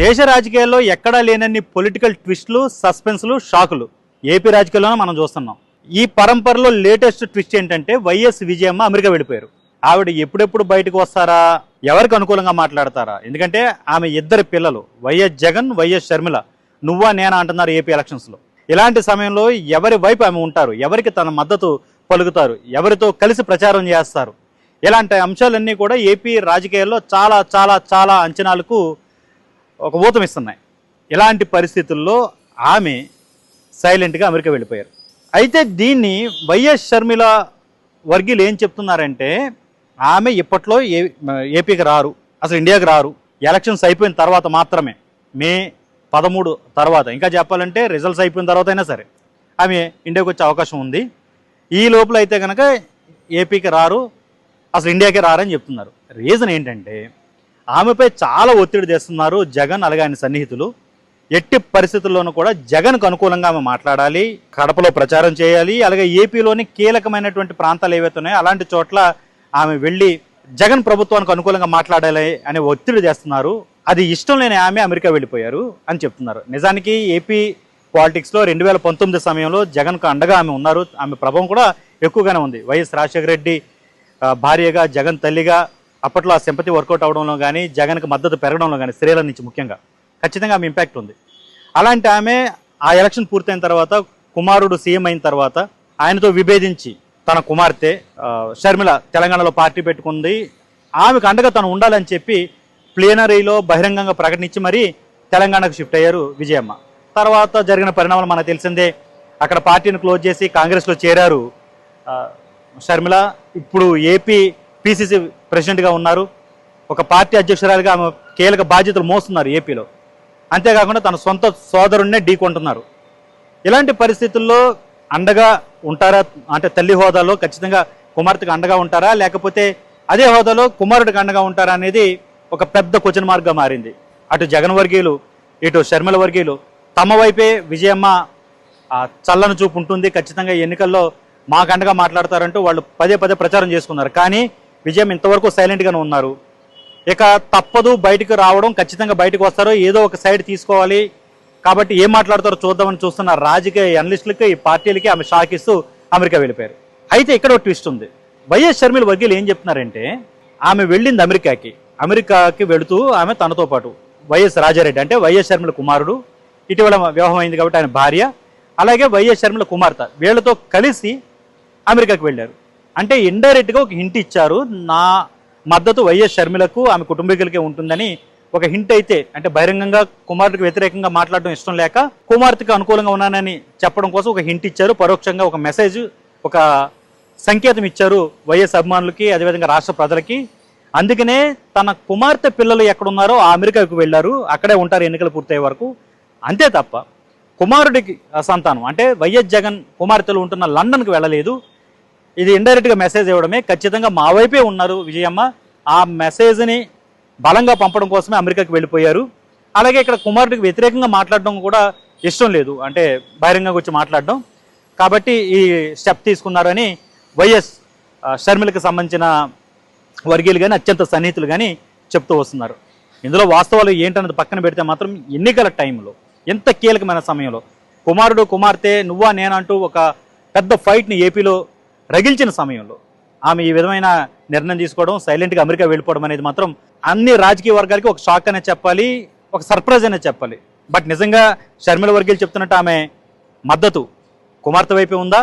దేశ రాజకీయాల్లో ఎక్కడా లేనన్ని పొలిటికల్ ట్విస్టులు సస్పెన్స్లు షాకులు ఏపీ రాజకీయాల్లోనే మనం చూస్తున్నాం. ఈ పరంపరలో లేటెస్ట్ ట్విస్ట్ ఏంటంటే వైఎస్ విజయమ్మ అమెరికా వెళ్ళిపోయారు. ఆవిడ ఎప్పుడెప్పుడు బయటకు వస్తారా? ఎవరికి అనుకూలంగా మాట్లాడతారా? ఎందుకంటే ఆమె ఇద్దరు పిల్లలు వైఎస్ జగన్ వైఎస్ షర్మిల. నువ్వా నేనా అంటున్నారు ఏపీ ఎలక్షన్స్లో ఇలాంటి సమయంలో ఎవరి వైపు ఆమె ఉంటారు? ఎవరికి తన మద్దతు పలుకుతారు? ఎవరితో కలిసి ప్రచారం చేస్తారు? ఇలాంటి అంశాలన్నీ కూడా ఏపీ రాజకీయాల్లో చాలా చాలా చాలా అంచనాలకు ఒక ఊతం ఇస్తున్నాయి. ఇలాంటి పరిస్థితుల్లో ఆమె సైలెంట్గా అమెరికా వెళ్ళిపోయారు. అయితే దీన్ని వైఎస్ షర్మిల వర్గీయులు ఏం చెప్తున్నారంటే ఆమె ఇప్పట్లో ఏ ఏపీకి రారు అసలు ఇండియాకి రారు. ఎలక్షన్స్ అయిపోయిన తర్వాత మాత్రమే మే పదమూడు తర్వాత. ఇంకా చెప్పాలంటే రిజల్ట్స్ అయిపోయిన తర్వాత అయినా సరే ఆమె ఇండియాకి వచ్చే అవకాశం ఉంది. ఈ లోపల అయితే కనుక ఏపీకి రారు అసలు ఇండియాకి రారని చెప్తున్నారు. రీజన్ ఏంటంటే ఆమెపై చాలా ఒత్తిడి తెస్తున్నారు జగన్ అలాగే ఆయన సన్నిహితులు. ఎట్టి పరిస్థితుల్లోనూ కూడా జగన్కు అనుకూలంగా ఆమె మాట్లాడాలి కడపలో ప్రచారం చేయాలి అలాగే ఏపీలోని కీలకమైనటువంటి ప్రాంతాలు ఏవైతే ఉన్నాయో అలాంటి చోట్ల ఆమె వెళ్ళి జగన్ ప్రభుత్వానికి అనుకూలంగా మాట్లాడాలి అనే ఒత్తిడి చేస్తున్నారు అది ఇష్టం లేని ఆమె అమెరికా వెళ్ళిపోయారు అని చెప్తున్నారు. నిజానికి ఏపీ పాలిటిక్స్లో రెండు వేల పంతొమ్మిది సమయంలో జగన్కు అండగా ఆమె ఉన్నారు. ఆమె ప్రభావం కూడా ఎక్కువగానే ఉంది. వైఎస్ రాజశేఖర రెడ్డి భార్యగా జగన్ తల్లిగా అప్పట్లో ఆ సింపతి వర్కౌట్ అవడంలో కానీ జగన్కి మద్దతు పెరగడంలో కానీ స్త్రీల నుంచి ముఖ్యంగా. ఖచ్చితంగా ఆమె ఇంపాక్ట్ ఉంది. అలాంటి ఆమె ఆ ఎలక్షన్ పూర్తయిన తర్వాత కుమారుడు సీఎం అయిన తర్వాత ఆయనతో విభేదించి తన కుమార్తె షర్మిల తెలంగాణలో పార్టీ పెట్టుకుంది. ఆమెకు అండగా తను ఉండాలని చెప్పి ప్లేనరీలో బహిరంగంగా ప్రకటించి మరీ తెలంగాణకు షిఫ్ట్ అయ్యారు విజయమ్మ. తర్వాత జరిగిన పరిణామాలు మనకు తెలిసిందే. అక్కడ పార్టీని క్లోజ్ చేసి కాంగ్రెస్లో చేరారు షర్మిల. ఇప్పుడు ఏపీ పిసిసి ప్రెసిడెంట్గా ఉన్నారు. ఒక పార్టీ అధ్యక్షురాలుగా ఆమె కీలక బాధ్యతలు మోస్తున్నారు ఏపీలో. అంతేకాకుండా తన సొంత సోదరుణ్ణే ఢీకొంటున్నారు. ఇలాంటి పరిస్థితుల్లో అండగా ఉంటారా? అంటే తల్లి హోదాలో ఖచ్చితంగా కుమార్తెకు అండగా ఉంటారా? లేకపోతే అదే హోదాలో కుమారుడికి అండగా ఉంటారా అనేది ఒక పెద్ద క్వశ్చన్ మార్క్గా మారింది. అటు జగన్ వర్గీయులు ఇటు షర్మిల వర్గీయులు తమ వైపే విజయమ్మ చల్లని చూపు ఉంటుంది. ఖచ్చితంగా ఎన్నికల్లో మాకు అండగా మాట్లాడతారంటూ వాళ్ళు పదే పదే ప్రచారం చేసుకున్నారు. కానీ విజయం ఇంతవరకు సైలెంట్గానే ఉన్నారు. ఇక తప్పదు బయటకు రావడం ఖచ్చితంగా బయటకు వస్తారో ఏదో ఒక సైడ్ తీసుకోవాలి. కాబట్టి ఏం మాట్లాడతారో చూద్దామని చూస్తున్న రాజకీయ అనలిస్టులకి ఈ పార్టీలకి ఆమె షాక్ ఇస్తూ అమెరికా వెళ్ళిపోయారు. అయితే ఇక్కడ ఒక ట్విస్ట్ ఉంది. వైఎస్ షర్మిల వర్గీయులు ఏం చెప్తున్నారంటే ఆమె వెళ్ళింది అమెరికాకి. అమెరికాకి వెళుతూ ఆమె తనతో పాటు వైఎస్ రాజారెడ్డి అంటే వైఎస్ షర్మిల కుమారుడు. ఇటీవల వివాహం అయింది కాబట్టి ఆయన భార్య. అలాగే వైఎస్ షర్మిల కుమార్తె వీళ్ళతో కలిసి అమెరికాకి వెళ్ళారు. అంటే ఇండైరెక్ట్గా ఒక హింట్ ఇచ్చారు. నా మద్దతు వైఎస్ షర్మిలకు ఆమె కుటుంబీకులకే ఉంటుందని ఒక హింట్ అయితే అంటే బహిరంగంగా కుమారుడికి వ్యతిరేకంగా మాట్లాడడం ఇష్టం లేక కుమార్తెకు అనుకూలంగా ఉన్నానని చెప్పడం కోసం ఒక హింట్ ఇచ్చారు. పరోక్షంగా ఒక మెసేజ్ ఒక సంకేతం ఇచ్చారు వైఎస్ అభిమానులకి అదేవిధంగా రాష్ట్ర ప్రజలకి. అందుకనే తన కుమార్తె పిల్లలు ఎక్కడున్నారో ఆ అమెరికాకు వెళ్ళారు. అక్కడే ఉంటారు ఎన్నికలు పూర్తయ్యే వరకు. అంతే తప్ప కుమారుడికి సంతానం అంటే వైఎస్ జగన్ కుమార్తెలు ఉంటున్న లండన్కి వెళ్ళలేదు. ఇది ఇండైరెక్ట్గా మెసేజ్ ఇవ్వడమే. ఖచ్చితంగా మా వైపే ఉన్నారు విజయమ్మ. ఆ మెసేజ్ని బలంగా పంపడం కోసమే అమెరికాకి వెళ్ళిపోయారు. అలాగే ఇక్కడ కుమారుడికి వ్యతిరేకంగా మాట్లాడడం కూడా ఇష్టం లేదు. అంటే బహిరంగంగా వచ్చి మాట్లాడడం. కాబట్టి ఈ స్టెప్ తీసుకున్నారని వైఎస్ షర్మిలకు సంబంధించిన వర్గీయులు కానీ అత్యంత సన్నిహితులు కానీ చెప్తూ వస్తున్నారు. ఇందులో వాస్తవాలు ఏంటన్నది పక్కన పెడితే మాత్రం ఎన్నికల టైంలో ఎంత కీలకమైన సమయంలో కుమారుడు కుమార్తె నువ్వా నేనంటూ ఒక పెద్ద ఫైట్ని ఏపీలో రగిల్చిన సమయంలో ఆమె ఈ విధమైన నిర్ణయం తీసుకోవడం సైలెంట్గా అమెరికా వెళ్ళిపోవడం అనేది మాత్రం అన్ని రాజకీయ వర్గాలకి ఒక షాక్ అనే చెప్పాలి ఒక సర్ప్రైజ్ అనే చెప్పాలి. బట్ నిజంగా షర్మిల వర్గీలు చెప్తున్నట్టు ఆమె మద్దతు కుమార్తె వైపే ఉందా?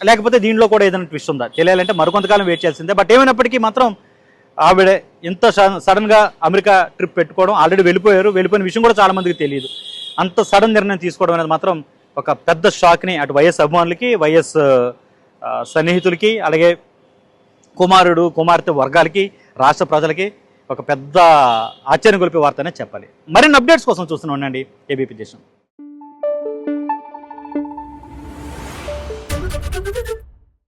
లేకపోతే దీనిలో కూడా ఏదైనా ట్విస్ట్ ఉందా? తెలియాలంటే మరికొంతకాలం వెయిట్ చేయాల్సిందే. బట్ ఏమైనప్పటికీ మాత్రం ఆవిడ ఇంత సడన్గా అమెరికా ట్రిప్ పెట్టుకోవడం ఆల్రెడీ వెళ్ళిపోయారు. వెళ్ళిపోయిన విషయం కూడా చాలామందికి తెలియదు. అంత సడన్ నిర్ణయం తీసుకోవడం అనేది మాత్రం ఒక పెద్ద షాక్ని అటు వైఎస్ అభిమానులకి వైఎస్ సన్నిహితులకి అలాగే కుమారుడు కుమార్తె వర్గాలకి రాష్ట్ర ప్రజలకి ఒక పెద్ద ఆశ్చర్యం గొలిపే వార్తనే చెప్పాలి. మరిన్ని అప్డేట్స్ కోసం చూస్తూనే ఉండండి. ఏబీపీ దేశం.